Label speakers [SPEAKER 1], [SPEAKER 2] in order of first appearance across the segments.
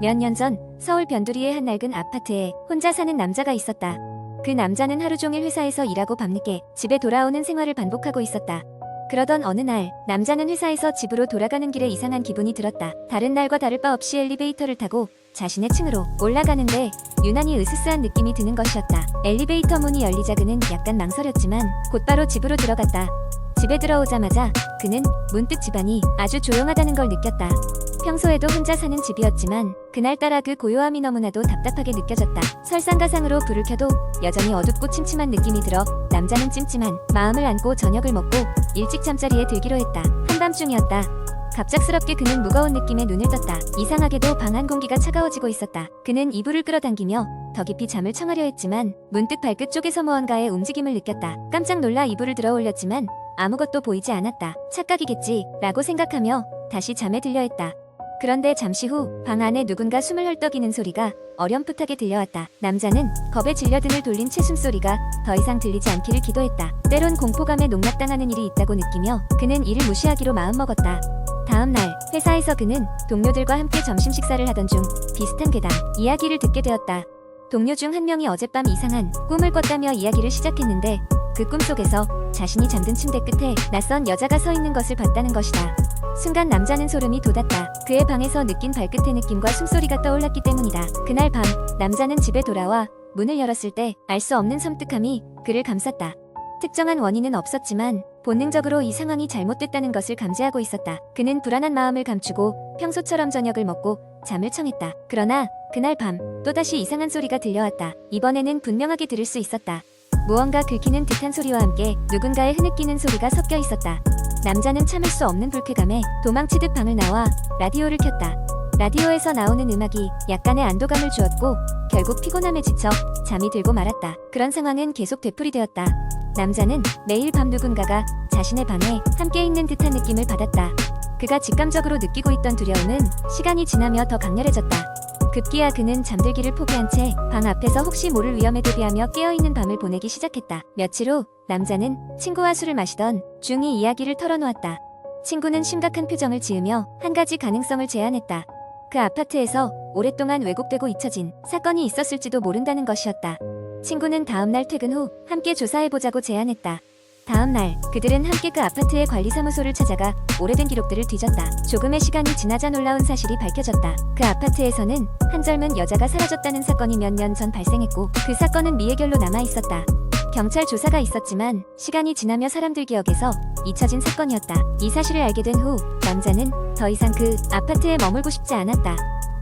[SPEAKER 1] 몇 년 전 서울 변두리의 한 낡은 아파트에 혼자 사는 남자가 있었다. 그 남자는 하루 종일 회사에서 일하고 밤늦게 집에 돌아오는 생활을 반복하고 있었다. 그러던 어느 날 남자는 회사에서 집으로 돌아가는 길에 이상한 기분이 들었다. 다른 날과 다를 바 없이 엘리베이터를 타고 자신의 층으로 올라가는데 유난히 으스스한 느낌이 드는 것이었다. 엘리베이터 문이 열리자 그는 약간 망설였지만 곧바로 집으로 들어갔다. 집에 들어오자마자 그는 문득 집안이 아주 조용하다는 걸 느꼈다. 평소에도 혼자 사는 집이었지만 그날따라 그 고요함이 너무나도 답답하게 느껴졌다. 설상가상으로 불을 켜도 여전히 어둡고 침침한 느낌이 들어 남자는 찜찜한 마음을 안고 저녁을 먹고 일찍 잠자리에 들기로 했다. 한밤중이었다. 갑작스럽게 그는 무거운 느낌에 눈을 떴다. 이상하게도 방 안 공기가 차가워지고 있었다. 그는 이불을 끌어당기며 더 깊이 잠을 청하려 했지만 문득 발끝 쪽에서 무언가의 움직임을 느꼈다. 깜짝 놀라 이불을 들어 올렸지만 아무것도 보이지 않았다. 착각이겠지 라고 생각하며 다시 잠에 들려 했다. 그런데 잠시 후 방 안에 누군가 숨을 헐떡이는 소리가 어렴풋하게 들려왔다. 남자는 겁에 질려 등을 돌린 채 숨소리가 더 이상 들리지 않기를 기도했다. 때론 공포감에 농락당하는 일이 있다고 느끼며 그는 이를 무시하기로 마음먹었다. 다음 날 회사에서 그는 동료들과 함께 점심 식사를 하던 중 비슷한 괴담 이야기를 듣게 되었다. 동료 중 한 명이 어젯밤 이상한 꿈을 꿨다며 이야기를 시작했는데 그 꿈속에서 자신이 잠든 침대 끝에 낯선 여자가 서 있는 것을 봤다는 것이다. 순간 남자는 소름이 돋았다. 그의 방에서 느낀 발끝의 느낌과 숨소리가 떠올랐기 때문이다. 그날 밤 남자는 집에 돌아와 문을 열었을 때 알 수 없는 섬뜩함이 그를 감쌌다. 특정한 원인은 없었지만 본능적으로 이 상황이 잘못됐다는 것을 감지하고 있었다. 그는 불안한 마음을 감추고 평소처럼 저녁을 먹고 잠을 청했다. 그러나 그날 밤 또다시 이상한 소리가 들려왔다. 이번에는 분명하게 들을 수 있었다. 무언가 긁히는 듯한 소리와 함께 누군가의 흐느끼는 소리가 섞여 있었다. 남자는 참을 수 없는 불쾌감에 도망치듯 방을 나와 라디오를 켰다. 라디오에서 나오는 음악이 약간의 안도감을 주었고 결국 피곤함에 지쳐 잠이 들고 말았다. 그런 상황은 계속 되풀이되었다. 남자는 매일 밤 누군가가 자신의 방에 함께 있는 듯한 느낌을 받았다. 그가 직감적으로 느끼고 있던 두려움은 시간이 지나며 더 강렬해졌다. 급기야 그는 잠들기를 포기한 채 방 앞에서 혹시 모를 위험에 대비하며 깨어있는 밤을 보내기 시작했다. 며칠 후 남자는 친구와 술을 마시던 중이 이야기를 털어놓았다. 친구는 심각한 표정을 지으며 한 가지 가능성을 제안했다. 그 아파트에서 오랫동안 왜곡되고 잊혀진 사건이 있었을지도 모른다는 것이었다. 친구는 다음날 퇴근 후 함께 조사해보자고 제안했다. 다음 날 그들은 함께 그 아파트의 관리사무소를 찾아가 오래된 기록들을 뒤졌다. 조금의 시간이 지나자 놀라운 사실이 밝혀졌다. 그 아파트에서는 한 젊은 여자가 사라졌다는 사건이 몇 년 전 발생했고 그 사건은 미해결로 남아 있었다. 경찰 조사가 있었지만 시간이 지나며 사람들 기억에서 잊혀진 사건이었다. 이 사실을 알게 된 후 남자는 더 이상 그 아파트에 머물고 싶지 않았다.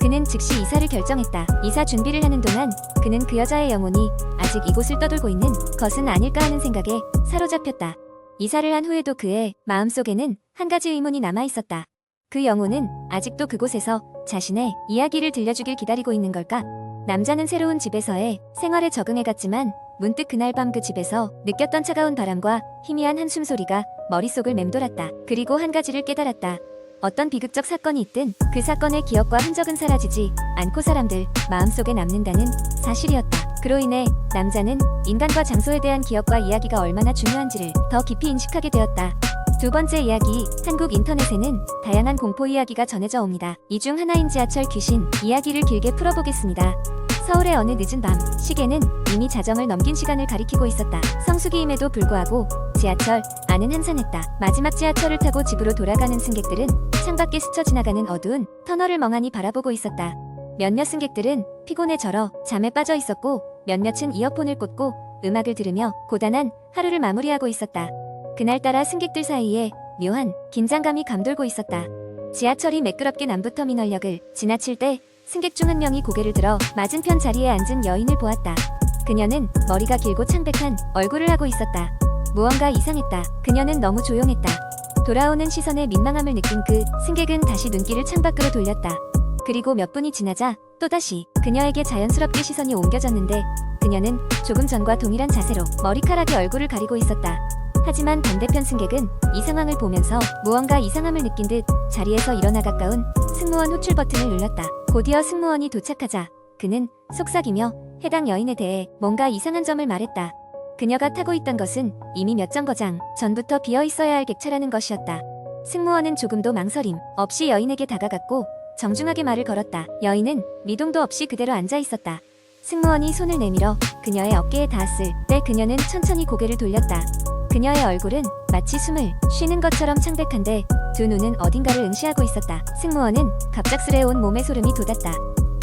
[SPEAKER 1] 그는 즉시 이사를 결정했다. 이사 준비를 하는 동안 그는 그 여자의 영혼이 아직 이곳을 떠돌고 있는 것은 아닐까 하는 생각에 사로잡혔다. 이사를 한 후에도 그의 마음속에는 한 가지 의문이 남아 있었다. 그 영혼은 아직도 그곳에서 자신의 이야기를 들려주길 기다리고 있는 걸까? 남자는 새로운 집에서의 생활에 적응해 갔지만 문득 그날 밤 그 집에서 느꼈던 차가운 바람과 희미한 한숨 소리가 머릿속을 맴돌았다. 그리고 한 가지를 깨달았다. 어떤 비극적 사건이 있든 그 사건의 기억과 흔적은 사라지지 않고 사람들 마음속에 남는다는 사실이었다. 그로 인해 남자는 인간과 장소에 대한 기억과 이야기가 얼마나 중요한지를 더 깊이 인식하게 되었다. 두 번째 이야기, 한국 인터넷에는 다양한 공포 이야기가 전해져 옵니다. 이 중 하나인 지하철 귀신 이야기를 길게 풀어보겠습니다. 서울의 어느 늦은 밤, 시계는 이미 자정을 넘긴 시간을 가리키고 있었다. 성수기임에도 불구하고 지하철 안은 한산했다. 마지막 지하철을 타고 집으로 돌아가는 승객들은 창밖에 스쳐 지나가는 어두운 터널을 멍하니 바라보고 있었다. 몇몇 승객들은 피곤에 절어 잠에 빠져 있었고 몇몇은 이어폰을 꽂고 음악을 들으며 고단한 하루를 마무리하고 있었다. 그날따라 승객들 사이에 묘한 긴장감이 감돌고 있었다. 지하철이 매끄럽게 남부터미널역을 지나칠 때 승객 중 한 명이 고개를 들어 맞은편 자리에 앉은 여인을 보았다. 그녀는 머리가 길고 창백한 얼굴을 하고 있었다. 무언가 이상했다. 그녀는 너무 조용했다. 돌아오는 시선에 민망함을 느낀 그 승객은 다시 눈길을 창밖으로 돌렸다. 그리고 몇 분이 지나자 또다시 그녀에게 자연스럽게 시선이 옮겨졌는데 그녀는 조금 전과 동일한 자세로 머리카락이 얼굴을 가리고 있었다. 하지만 반대편 승객은 이 상황을 보면서 무언가 이상함을 느낀 듯 자리에서 일어나 가까운 승무원 호출 버튼을 눌렀다. 곧이어 승무원이 도착하자 그는 속삭이며 해당 여인에 대해 뭔가 이상한 점을 말했다. 그녀가 타고 있던 것은 이미 몇 정거장 전부터 비어 있어야 할 객차라는 것이었다. 승무원은 조금도 망설임 없이 여인에게 다가갔고 정중하게 말을 걸었다. 여인은 미동도 없이 그대로 앉아 있었다. 승무원이 손을 내밀어 그녀의 어깨에 닿았을 때 그녀는 천천히 고개를 돌렸다. 그녀의 얼굴은 마치 숨을 쉬는 것처럼 창백한데 두 눈은 어딘가를 응시하고 있었다. 승무원은 갑작스레 온 몸에 소름이 돋았다.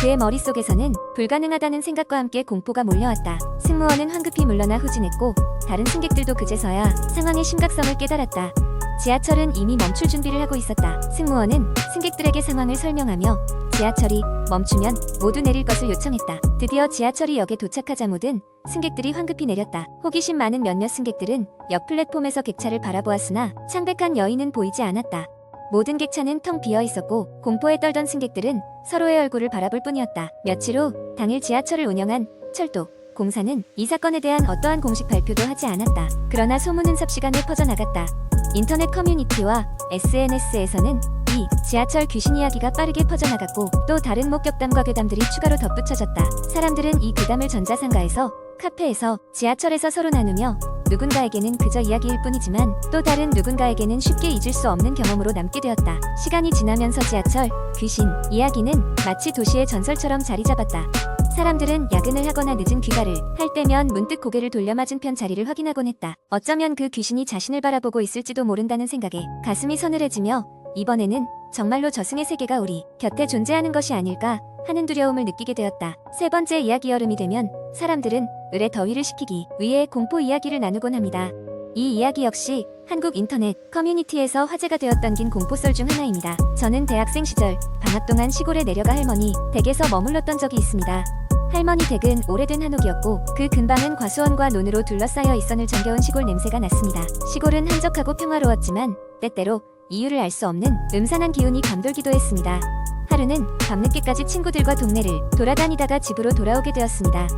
[SPEAKER 1] 그의 머릿속에서는 불가능하다는 생각과 함께 공포가 몰려왔다. 승무원은 황급히 물러나 후진했고 다른 승객들도 그제서야 상황의 심각성을 깨달았다. 지하철은 이미 멈출 준비를 하고 있었다. 승무원은 승객들에게 상황을 설명하며 지하철이 멈추면 모두 내릴 것을 요청했다. 드디어 지하철이 역에 도착하자 모든 승객들이 황급히 내렸다. 호기심 많은 몇몇 승객들은 옆 플랫폼에서 객차를 바라보았으나 창백한 여인은 보이지 않았다. 모든 객차는 텅 비어 있었고 공포에 떨던 승객들은 서로의 얼굴을 바라볼 뿐이었다. 며칠 후 당일 지하철을 운영한 철도 공사는 이 사건에 대한 어떠한 공식 발표도 하지 않았다. 그러나 소문은 삽시간에 퍼져나갔다. 인터넷 커뮤니티와 SNS에서는 이 지하철 귀신 이야기가 빠르게 퍼져나갔고 또 다른 목격담과 괴담들이 추가로 덧붙여졌다. 사람들은 이 괴담을 전자상가에서 카페에서 지하철에서 서로 나누며 누군가에게는 그저 이야기일 뿐이지만 또 다른 누군가에게는 쉽게 잊을 수 없는 경험으로 남게 되었다. 시간이 지나면서 지하철 귀신 이야기는 마치 도시의 전설처럼 자리 잡았다. 사람들은 야근을 하거나 늦은 귀가를 할 때면 문득 고개를 돌려 맞은편 자리를 확인하곤 했다. 어쩌면 그 귀신이 자신을 바라보고 있을지도 모른다는 생각에 가슴이 서늘해지며 이번에는 정말로 저승의 세계가 우리 곁에 존재하는 것이 아닐까 하는 두려움을 느끼게 되었다. 세 번째 이야기 여름이 되면 사람들은 을의 더위를 식히기 위해 공포 이야기를 나누곤 합니다. 이 이야기 역시 한국 인터넷 커뮤니티에서 화제가 되었던 긴 공포썰 중 하나입니다. 저는 대학생 시절 방학 동안 시골에 내려가 할머니 댁에서 머물렀던 적이 있습니다. 할머니 댁은 오래된 한옥이었고 그 근방은 과수원과 논으로 둘러싸여 있었을 정겨운 시골 냄새가 났습니다. 시골은 한적하고 평화로웠지만 때때로 이유를 알 수 없는 음산한 기운이 감돌기도 했습니다. 하루는 밤늦게까지 친구들과 동네를 돌아다니다가 집으로 돌아오게 되었습니다.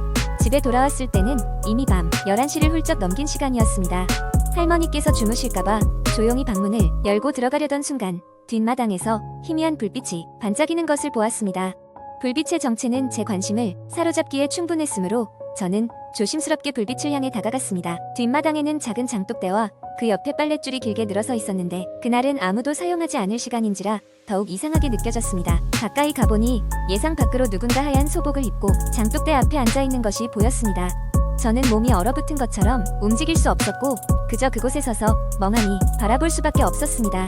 [SPEAKER 1] 집에 돌아왔을 때는 이미 밤 11시를 훌쩍 넘긴 시간이었습니다. 할머니께서 주무실까봐 조용히 방문을 열고 들어가려던 순간 뒷마당에서 희미한 불빛이 반짝이는 것을 보았습니다. 불빛의 정체는 제 관심을 사로잡기에 충분했으므로 저는 조심스럽게 불빛을 향해 다가갔습니다. 뒷마당에는 작은 장독대와 그 옆에 빨랫줄이 길게 늘어서 있었는데 그날은 아무도 사용하지 않을 시간인지라 더욱 이상하게 느껴졌습니다. 가까이 가보니 예상 밖으로 누군가 하얀 소복을 입고 장독대 앞에 앉아 있는 것이 보였습니다. 저는 몸이 얼어붙은 것처럼 움직일 수 없었고 그저 그곳에 서서 멍하니 바라볼 수밖에 없었습니다.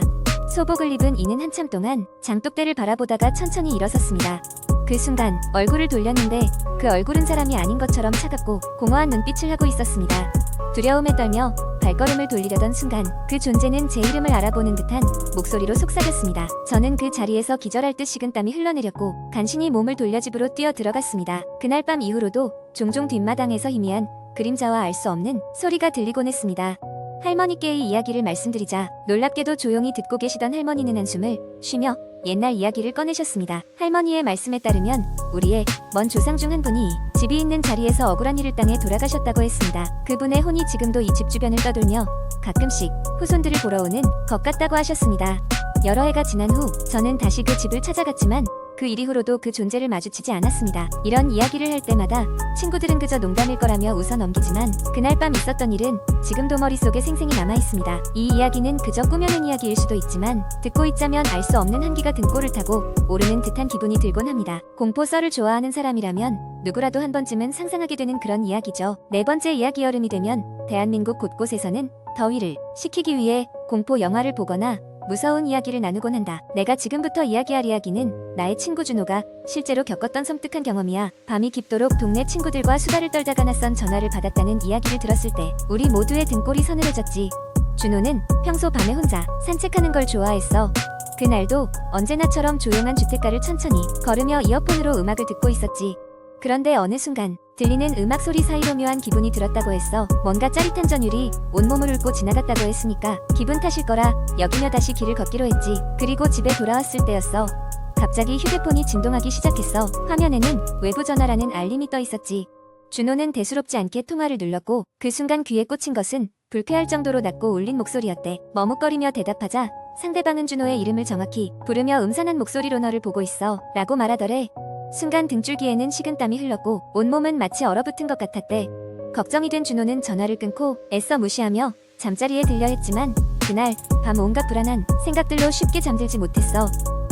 [SPEAKER 1] 소복을 입은 이는 한참 동안 장독대를 바라보다가 천천히 일어섰습니다. 그 순간 얼굴을 돌렸는데 그 얼굴은 사람이 아닌 것처럼 차갑고 공허한 눈빛을 하고 있었습니다. 두려움에 떨며 발걸음을 돌리려던 순간 그 존재는 제 이름을 알아보는 듯한 목소리로 속삭였습니다. 저는 그 자리에서 기절할 듯 식은땀이 흘러내렸고 간신히 몸을 돌려 집으로 뛰어 들어갔습니다. 그날 밤 이후로도 종종 뒷마당에서 희미한 그림자와 알 수 없는 소리가 들리곤 했습니다. 할머니께 이 이야기를 말씀드리자 놀랍게도 조용히 듣고 계시던 할머니는 한숨을 쉬며 옛날 이야기를 꺼내셨습니다. 할머니의 말씀에 따르면 우리의 먼 조상 중 한 분이 집이 있는 자리에서 억울한 일을 당해 돌아가셨다고 했습니다. 그분의 혼이 지금도 이 집 주변을 떠돌며 가끔씩 후손들을 보러 오는 것 같다고 하셨습니다. 여러 해가 지난 후 저는 다시 그 집을 찾아갔지만 그 일 이후로도 그 존재를 마주치지 않았습니다. 이런 이야기를 할 때마다 친구들은 그저 농담일 거라며 웃어 넘기지만 그날 밤 있었던 일은 지금도 머릿속에 생생히 남아 있습니다. 이 이야기는 그저 꾸며낸 이야기일 수도 있지만 듣고 있자면 알 수 없는 한기가 등골을 타고 오르는 듯한 기분이 들곤 합니다. 공포썰을 좋아하는 사람이라면 누구라도 한 번쯤은 상상하게 되는 그런 이야기죠. 네 번째 이야기 여름이 되면 대한민국 곳곳에서는 더위를 식히기 위해 공포 영화를 보거나 무서운 이야기를 나누곤 한다. 내가 지금부터 이야기할 이야기는 나의 친구 준호가 실제로 겪었던 섬뜩한 경험이야. 밤이 깊도록 동네 친구들과 수다를 떨다가 낯선 전화를 받았다는 이야기를 들었을 때 우리 모두의 등골이 서늘해졌지. 준호는 평소 밤에 혼자 산책하는 걸 좋아했어. 그날도 언제나처럼 조용한 주택가를 천천히 걸으며 이어폰으로 음악을 듣고 있었지. 그런데 어느 순간 들리는 음악 소리 사이로 묘한 기분이 들었다고 했어. 뭔가 짜릿한 전율이 온몸을 훑고 지나갔다고 했으니까 기분 탓일 거라 여기며 다시 길을 걷기로 했지. 그리고 집에 돌아왔을 때였어. 갑자기 휴대폰이 진동하기 시작했어. 화면에는 외부 전화라는 알림이 떠 있었지. 준호는 대수롭지 않게 통화를 눌렀고 그 순간 귀에 꽂힌 것은 불쾌할 정도로 낮고 울린 목소리였대. 머뭇거리며 대답하자 상대방은 준호의 이름을 정확히 부르며 음산한 목소리로 너를 보고 있어 라고 말하더래. 순간 등줄기에는 식은땀이 흘렀고 온몸은 마치 얼어붙은 것 같았대. 걱정이 된 준호는 전화를 끊고 애써 무시하며 잠자리에 들려 했지만 그날 밤 온갖 불안한 생각들로 쉽게 잠들지 못했어.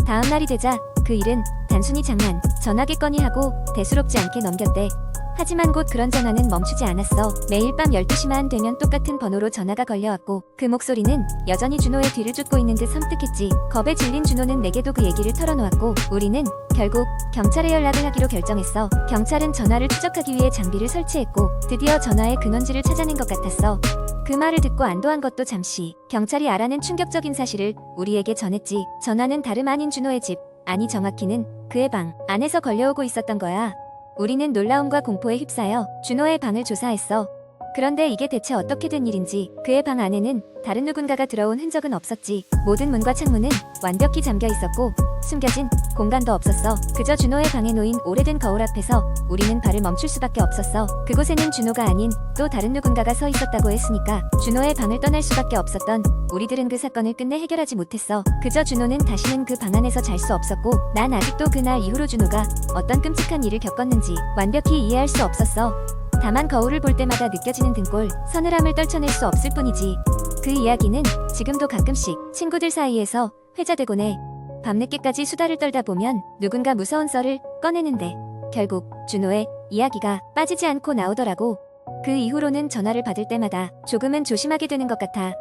[SPEAKER 1] 다음 날이 되자 그 일은 단순히 장난, 전화기 건의하고 대수롭지 않게 넘겼대. 하지만 곧 그런 전화는 멈추지 않았어. 매일 밤 12시만 되면 똑같은 번호로 전화가 걸려왔고 그 목소리는 여전히 준호의 뒤를 쫓고 있는 듯 섬뜩했지. 겁에 질린 준호는 내게도 그 얘기를 털어놓았고 우리는 결국 경찰에 연락을 하기로 결정했어. 경찰은 전화를 추적하기 위해 장비를 설치했고 드디어 전화의 근원지를 찾아낸 것 같았어. 그 말을 듣고 안도한 것도 잠시 경찰이 알아낸 충격적인 사실을 우리에게 전했지. 전화는 다름 아닌 준호의 집, 아니 정확히는 그의 방 안에서 걸려오고 있었던 거야. 우리는 놀라움과 공포에 휩싸여 준호의 방을 조사했어. 그런데 이게 대체 어떻게 된 일인지 그의 방 안에는 다른 누군가가 들어온 흔적은 없었지. 모든 문과 창문은 완벽히 잠겨 있었고 숨겨진 공간도 없었어. 그저 준호의 방에 놓인 오래된 거울 앞에서 우리는 발을 멈출 수밖에 없었어. 그곳에는 준호가 아닌 또 다른 누군가가 서 있었다고 했으니까 준호의 방을 떠날 수밖에 없었던 우리들은 그 사건을 끝내 해결하지 못했어. 그저 준호는 다시는 그 방 안에서 잘 수 없었고 난 아직도 그날 이후로 준호가 어떤 끔찍한 일을 겪었는지 완벽히 이해할 수 없었어. 다만 거울을 볼 때마다 느껴지는 등골, 서늘함을 떨쳐낼 수 없을 뿐이지. 그 이야기는 지금도 가끔씩 친구들 사이에서 회자되곤 해. 밤늦게까지 수다를 떨다 보면 누군가 무서운 썰을 꺼내는데 결국 준호의 이야기가 빠지지 않고 나오더라고. 그 이후로는 전화를 받을 때마다 조금은 조심하게 되는 것 같아.